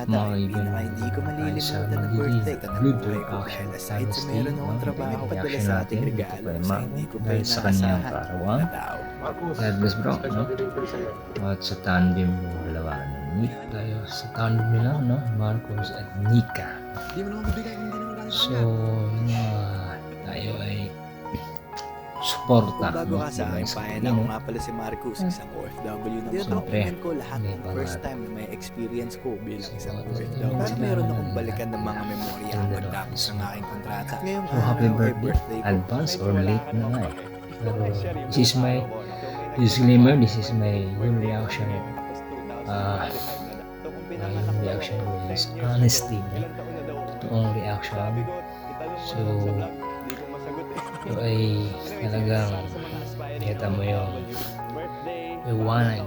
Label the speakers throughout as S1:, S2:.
S1: at mga
S2: hindi
S1: kaibigan
S2: na hindi ko
S1: tayo sa magiging good reaction
S2: dahil aside sa
S1: Dynasty,
S2: meron
S1: no?
S2: akong trabaho
S1: Reaction
S2: padala sa ating
S1: natin dito
S2: regalo
S1: kay
S2: sa
S1: Mark
S2: hindi ko pa
S1: dahil sa kanyang
S2: inaasahan
S1: kaarawan. God bless bro, no? At sa tandem yung dalawa ni tayo sa tandem nila, no? Marcos at Nika. So, yun nga, tayo ay suporta.
S2: Kung bago
S1: no?
S2: ka sa akin, payan ako nga pala si Marcus, isang OFW ng Document ko lahat ng first time na may experience ko bilang isang
S1: So,
S2: OFW. At meron akong balikan ng mga memorya pagtapos ng aking kontrata. At ngayong
S1: So, happy birthday.
S2: birthday.
S1: Advance or late na nga eh. Pero, this is my disclaimer, this is my real reaction. Ah, uh, yung reaction ko is honesty. Totoong reaction. So, ito ay talagang kita mo yung iwanag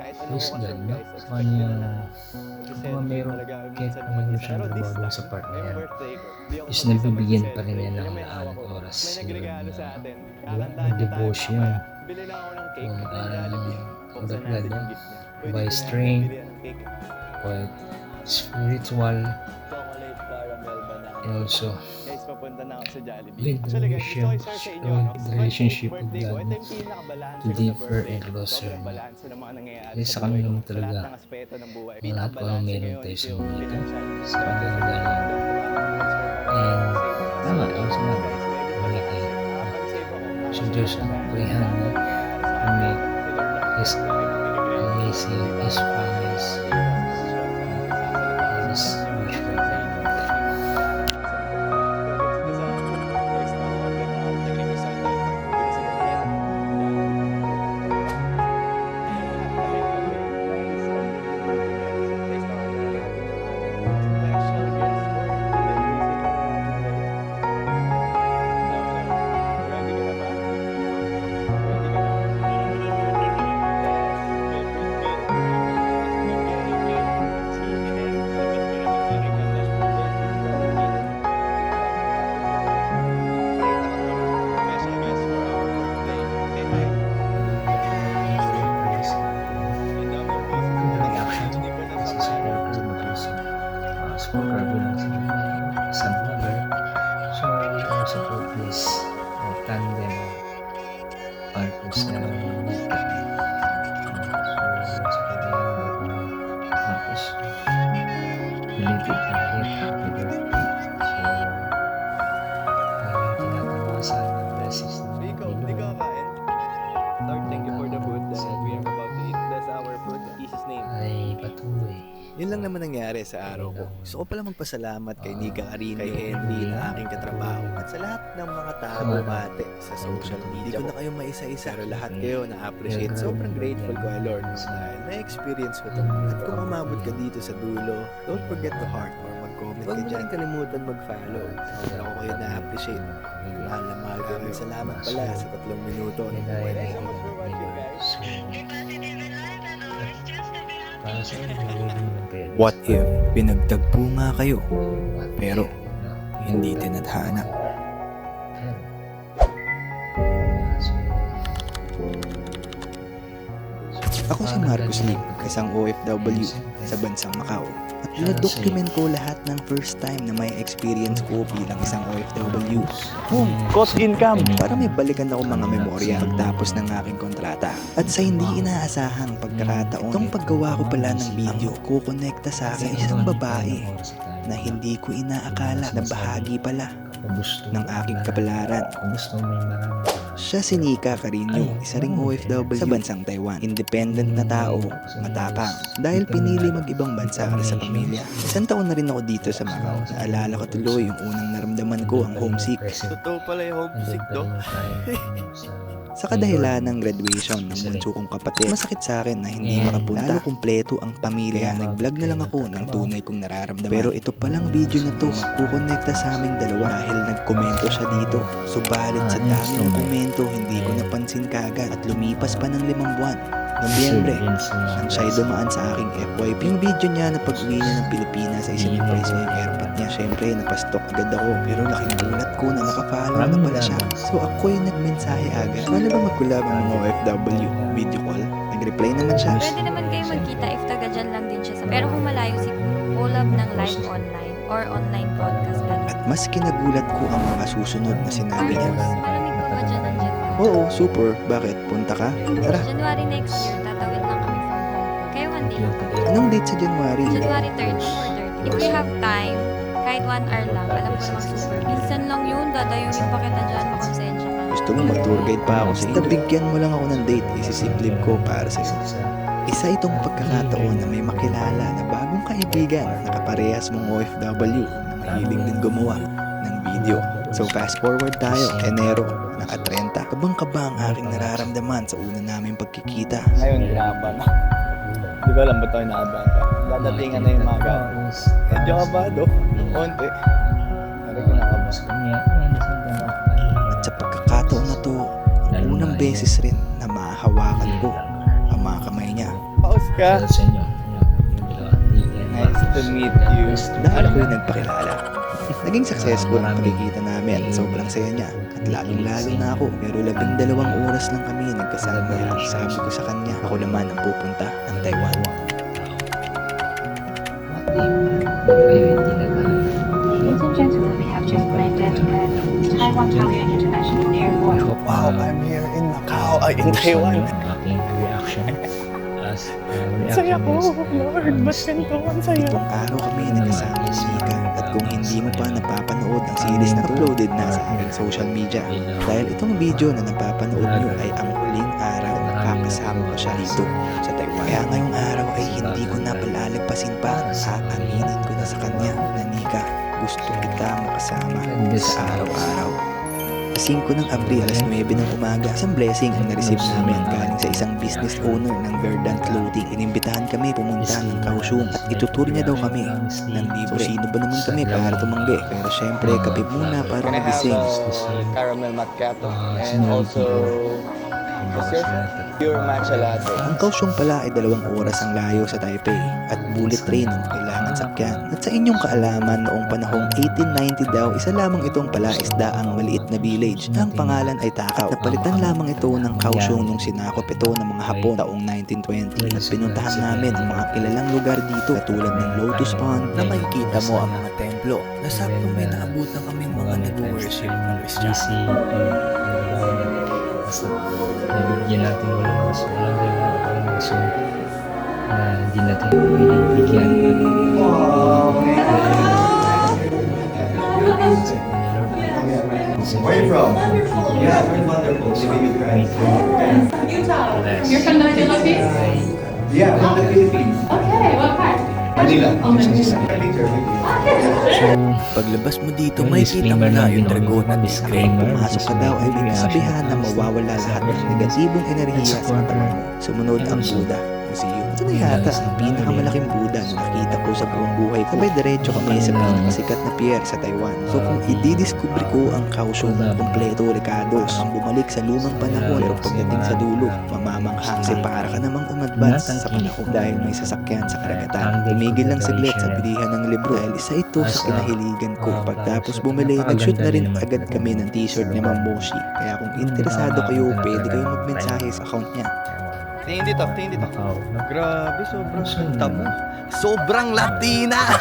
S1: Praise God, no? Sa kanyang kung mga meron kahit naman yung siyang trabaho doon sa part na yan is nagbibigyan pa rin yan ng laan oras siguro na ng devotion kung aral ng ugat God no? by strength by spiritual and also
S3: Guys, papunta na ako sa Jollibee. So, guys, gusto ko i-share sa inyo, no?
S1: the relationship
S3: ko,
S1: God
S3: ito
S1: to
S3: ko sa
S1: deeper and
S3: ko.
S1: closer
S3: mga
S1: Kasi
S3: sa
S1: sa
S3: buhay
S1: naman
S3: ko,
S1: talaga
S3: lahat ng aspeto ng buhay.
S1: ang lahat ano
S3: Pinakabalanse
S1: meron tayo sa mundo
S3: financial
S1: sa kanya na galing and tama yung sinabi niya ay si Diyos ang purihan no? to make His amazing His promise His tandem. Marcos na Marcos belated again happy birthday so aming tinatawasan ng blessings ng
S3: Rico, hindi ka
S1: Panginoon
S3: kakain. Lord, thank you for the food that we are about to eat. Bless our food in Jesus' name.
S1: ay patuloy.
S2: Yun lang naman nangyari sa araw ko. Gusto ko pala magpasalamat kay Nika Carino, kay Henry na aking katrabaho, at ng mga tao bumate sa social media. Hindi ko na kayo maisa-isa, pero lahat kayo na-appreciate. Sobrang grateful ko kay Lord no, dahil na-experience ko ito. At kung umabot ka dito sa dulo, don't forget to heart or mag-comment ka dyan. Huwag kalimutan mag-follow. Sobrang ko kayo na-appreciate. Mahal na mahal ka. rin. Salamat pala sa tatlong minuto.
S1: Like it So, para sa inyo, nalilin ng pera.
S2: What if pinagtagpo nga kayo, pero hindi tinadhana? Ako si Marcos Lim, isang OFW sa bansang Macau. At na-document ko lahat ng first time na may experience ko bilang isang OFW. Boom! Cost income! Para may balikan ako mga memorya pagtapos ng aking kontrata. At sa hindi inaasahang pagkakataon, itong paggawa ko pala ng video, kukonekta sa akin isang babae na hindi ko inaakala na bahagi pala ng aking kapalaran.
S1: Kung gusto mo ka.
S2: Siya si Nika Carino, isa ring OFW sa bansang Taiwan. Independent na tao, matapang. Dahil pinili mag-ibang bansa para sa pamilya. Isang taon na rin ako dito sa Macau. Naalala ko tuloy yung unang naramdaman ko ang homesick.
S3: Totoo pala yung homesick do.
S2: Sa kadahilan ng graduation ng bunso kong kapatid, masakit sa akin na hindi makapunta. Lalo kumpleto ang pamilya. Nag-vlog na lang ako ng tunay kong nararamdaman. Pero ito palang video na to, kukonekta sa aming dalawa dahil nagkomento siya dito. Subalit sa dami ng komento, hindi ko napansin kagad at lumipas pa ng limang buwan. Nobyembre, nang siya'y dumaan sa aking FYP. Yung video niya na pag-uwi niya ng Pilipinas ay siniprise niya yung airpot niya. Siyempre, napastock agad ako. Pero laking gulat ko na nakafollow na pala siya. So ako'y nagmensahe agad. Paano ba mag-collab ang mga OFW? Video call? Nag-reply naman siya.
S4: Pwede naman kayo magkita if taga dyan lang din siya sa Pero kung malayo siguro, collab ng live online or online broadcast ganun.
S2: At mas kinagulat ko ang mga susunod na sinabi niya.
S4: Marcos,
S2: Oo, super. Bakit? Punta ka? Tara.
S4: January next year, tatawid lang kami from Hong Kong. Kaya one day.
S2: Anong date sa January?
S4: January 30 or 30. If we have time, kahit one hour lang, alam ko namang super. Minsan lang yun, dadayunin pa kita dyan, makonsensya ka.
S2: Gusto mo mag-tour guide pa ako sa iyo? Bigyan mo lang ako ng date. Isisiplib ko para sa iyo. Isa itong pagkakataon na may makilala na bagong kaibigan na kaparehas mong OFW na mahilig din gumawa ng video. So fast forward tayo, Enero, naka-30. Kabang-kaba ang aking nararamdaman sa una naming pagkikita.
S3: Ngayon, kinakabahan ako. Di ba alam ba tayo nakabahan ka? Dadatingan na yung mga gamit. Medyo kabado. Konti. Pero kinakabahan.
S2: At sa pagkakataon na to, ang unang beses rin na mahahawakan ko ang mga kamay niya.
S3: Paus ka. Nice to meet you.
S2: Dahil ako yung nagpakilala. Naging successful ang pagkikita namin at sobrang saya niya at lalong-lalo na ako. Pero labing dalawang oras lang kami nagkasama at sabi ko sa kanya, ako naman ang pupunta ng Taiwan.
S5: Ladies and gentlemen, we have just landed at Taiwan Taoyuan International Airport.
S3: Wow, I'm here in Macau. Ay, in Taiwan.
S1: Aking reaction. As, uh,
S3: Saya ko, Lord. Mas ganito. Ang saya.
S2: Itong araw kami nagkasama ni Sika at kung hindi mo pa napapanood ang series na uploaded na sa aking social media dahil itong video na napapanood nyo ay ang huling araw na kakasama ko siya dito sa Taiwan. Kaya ngayong araw ay hindi ko na palalagpasin pa aaminin ko na sa kanya na Nika gusto kita makasama sa araw-araw. Sa 5 ng Abril, alas 9 ng umaga, isang blessing ang na-receive namin galing sa isang business owner ng Verdant Clothing. Inimbitahan kami pumunta ng Kaohsiung at itutur niya daw kami ng libre. Sino ba naman kami para tumanggi? Pero syempre, kape muna para magising.
S3: uh, caramel macchiato? And also pure matcha latte?
S2: Ang Kaohsiung pala ay dalawang oras ang layo sa Taipei at bullet train ang kailangan sakyan. At sa inyong kaalaman noong panahong 1890 daw, isa lamang itong palaisda ang maliit na village na ang pangalan ay Takaw. Napalitan lamang ito ng Kaohsiung nung sinakop ito ng mga Hapon taong 1920 at pinuntahan namin ang mga kilalang lugar dito katulad ng Lotus Pond na makikita mo ang mga templo na sakto may naabutan kami mga nag-worship ng Kristiyano.
S1: Basta, nabigyan natin walang mas walang gawin walang gusto na hindi natin pwedeng Where are you from? Yeah, we're wonderful.
S6: You're from the Philippines?
S7: Yeah, from the Philippines.
S6: Okay, what part?
S7: Manila.
S6: Oh.
S1: So,
S2: Paglabas mo dito, may kita mo na yung dragon at
S1: disclaimer.
S2: Pumasok ka daw ay may kasabihan na mawawala lahat ng negatibong enerhiya sa katawan mo. Sumunod ang Buddha. Museum. Ito na yata ang pinakamalaking Buddha na nakita ko sa buong buhay ko. Sabay diretso kami sa pinakasikat na pier sa Taiwan. So kung ididiscover ko ang Kaohsiung kompleto Ricardos, ang bumalik sa lumang panahon pero pagdating sa dulo, mamamangha kasi para ka namang umadvance sa panahon dahil may sasakyan sa karagatan. Tumigil lang saglit sa bilihan ng libro dahil isa ito sa kinahiligan ko. Pagtapos bumili, nag-shoot na rin agad kami ng t-shirt ni Ma'am Moshi. Kaya kung interesado kayo, pwede kayong magmensahe sa account niya.
S3: Tingin dito, tingin dito. Grabe, sobrang ganda mo.
S2: Sobrang Latina!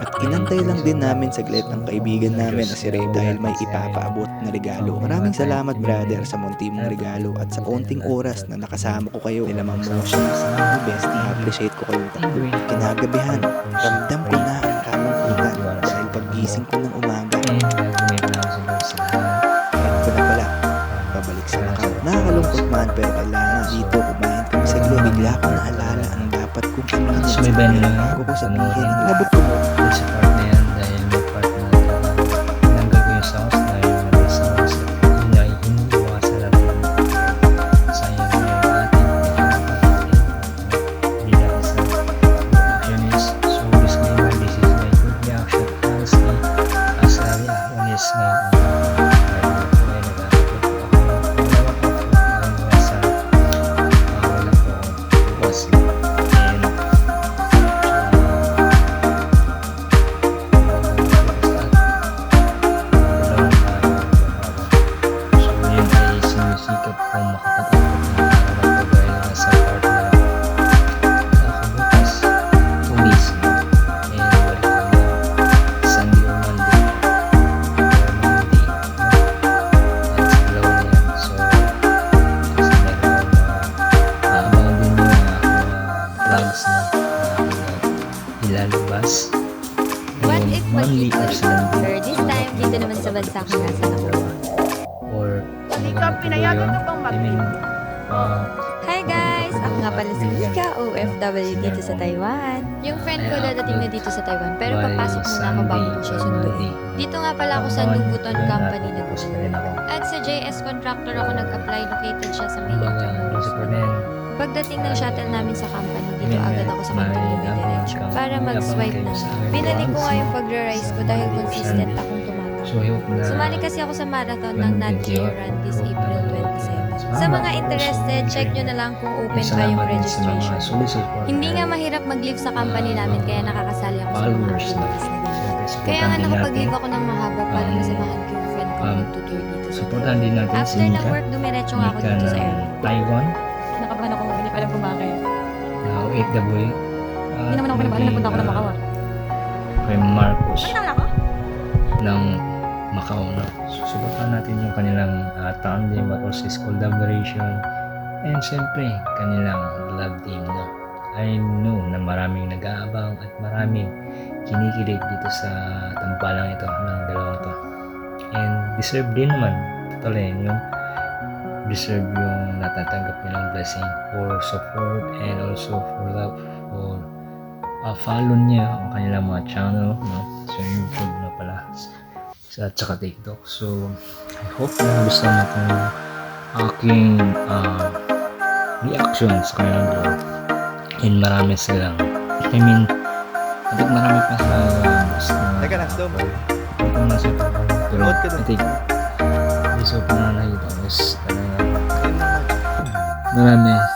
S2: At inantay lang din namin saglit ang kaibigan namin na si Ray dahil may ipapaabot na regalo. Maraming salamat brother sa munti mong regalo at sa onting oras na nakasama ko kayo. Nila Ma'am sa mga bestie, appreciate ko kayo. Kinagabihan, ramdam ko na ang kamangkutan dahil paggising ko ng umaga,
S1: gagawin ko sa
S2: na pala, pabalik sa Macau. Nakakalungkot man pero kailangan dito. Bigla ko naalala ang dapat kong aminin sa
S1: na-
S2: bago ko sabihin. Inabot ko
S1: Doon sa
S4: if
S1: monthly or
S4: mag-equal
S1: Sunday.
S4: Or this time, dito naman sa bansa kung nasa ako.
S1: Or Halika, pinayagan ka bang I mean, uh,
S4: Hi guys! Ako nga pala si Mika, OFW dito sa Taiwan. Yung friend ko dadating na dito sa Taiwan, pero papasok muna ako bago ko siya sunduin. Dito nga pala ako sa
S1: yun,
S4: Company
S1: na ako.
S4: At sa JS Contractor ako nag-apply, located siya sa may Intramuros. Pagdating ng shuttle namin sa company, dito agad ako sa dumidiretso
S1: ka-
S4: para mag-swipe na. Binalik ko nga yung pag-rise ko dahil consistent akong tumatakbo. Sumali kasi ako sa marathon ng
S1: siya.
S4: Run this April
S1: na-
S4: 27.
S1: Salamat.
S4: Sa mga interested, check nyo na lang kung open pa yung registration. Hindi nga mahirap mag-leave sa company namin kaya nakakasali ako sa mga activities na ganyan.
S1: Siyempre,
S4: Kaya nga nakapag-leave ako ng mahaba para
S1: Um,
S4: masamahan ko yung friend ko
S1: um,
S4: magtutour dito sa After ng work, dumiretso nga ako dito sa airport.
S1: Taiwan.
S4: Kung bakit.
S1: na OFW.
S4: Hindi naman ako pinabahan, nagpunta ako ng Macau. ah.
S1: Kay Marcos
S4: Tama ako?
S1: ng Macau na. Susubukan natin yung kanilang uh, tandem but also is collaboration and syempre kanilang love team na. I know na maraming nag-aabang at maraming kinikilig dito sa tampalang ito ng dalawa to. And deserve din naman totally yung deserve yung natatanggap nilang blessing for support and also for love for uh, follow niya ang kanilang mga channel no? sa YouTube na pala. Sa at saka TikTok. So I hope na gusto mo itong aking uh, reaction sa kanilang dalawa and marami silang I mean I think marami pa sa na
S3: Teka lang,
S1: hindi ko na sa pero I think this of na nakikita ko is. Marami silang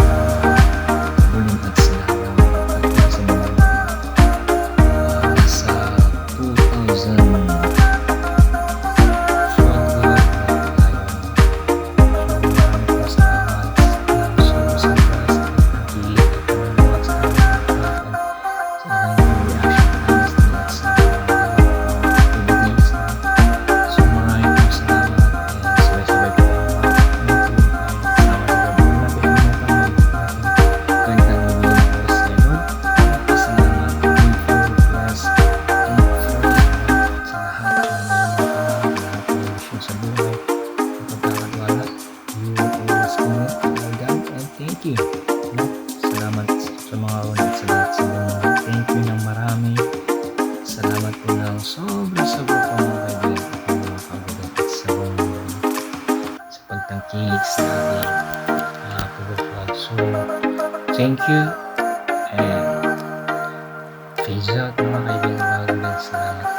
S1: Krishna.